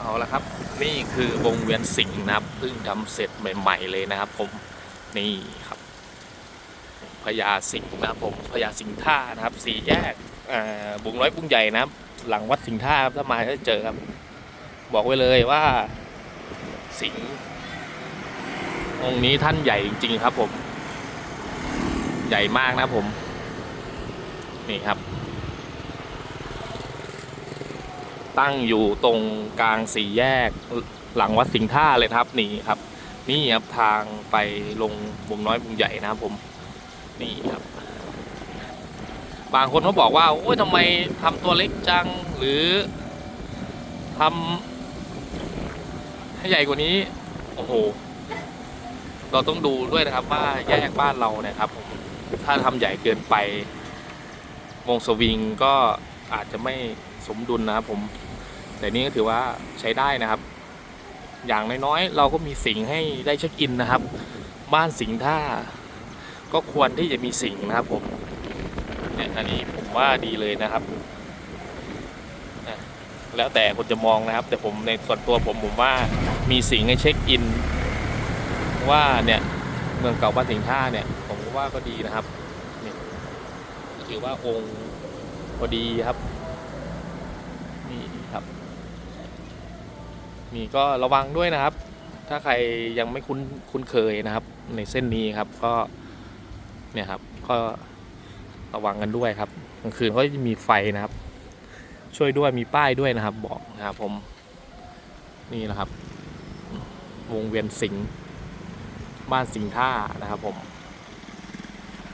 เอาละครับ นี่คือวงเวียนสิงห์นะครับเพิ่งทำเสร็จใหม่ ๆ เลยนะครับผมนี่ครับพญาสิงห์นะครับผมพญาสิงห์ท่านะครับสี่แยกบุงน้อยบุงใหญ่นะครับ หลังวัดสิงห์ท่าครับถ้ามาจะเจอครับ บอกไว้เลยว่าสิงห์องค์นี้ท่านใหญ่จริง ๆ ครับผม ใหญ่มากนะครับผม นี่ครับ ตั้งอยู่ตรงกลางสี่แยกหลังวัดสิงห์ท่าเลยครับนี่ครับ นี่ครับทางไปลงบุงน้อยบุงใหญ่นะครับผมนี่ครับ บางคนเขาบอกว่าโอ้ยทำไมทำตัวเล็กจังหรือทำให้ใหญ่กว่านี้ โอ้โห เราต้องดูด้วยนะครับว่าแยกบ้านเราเนี่ยครับผมถ้าทำใหญ่เกินไปวงสวิงก็อาจจะไม่สมดุลนะครับผม แต่นี่ก็ถือว่าใช้ได้นะครับ อย่างน้อยๆเราก็มีสิงให้ได้เช็คอินนะครับ บ้านสิงท่า ก็ควรที่จะมีสิงนะครับผมเนี่ยอันนี้ผมว่าดีเลยนะครับ แล้วแต่คนจะมองนะครับ แต่ผมในส่วนตัวผมผมว่ามีสิงให้เช็คอิน ว่าเนี่ยเมืองเก่าบ้านสิงท่าเนี่ย ผมว่าก็ดีนะครับนี่ถือว่าองค์พอดีครับ ครับนี่ก็ระวังด้วยนะครับ ถ้าใครยังไม่คุ้นคุ้นเคยนะครับ ในเส้นนี้ครับก็เนี่ยครับ ก็ระวังกันด้วยครับกลางคืนก็จะมีไฟนะครับ ช่วยด้วยมีป้ายด้วยนะครับ บอกนะครับผมนี่นะครับ วงเวียนสิงห์บ้านสิงห์ท่านะครับผม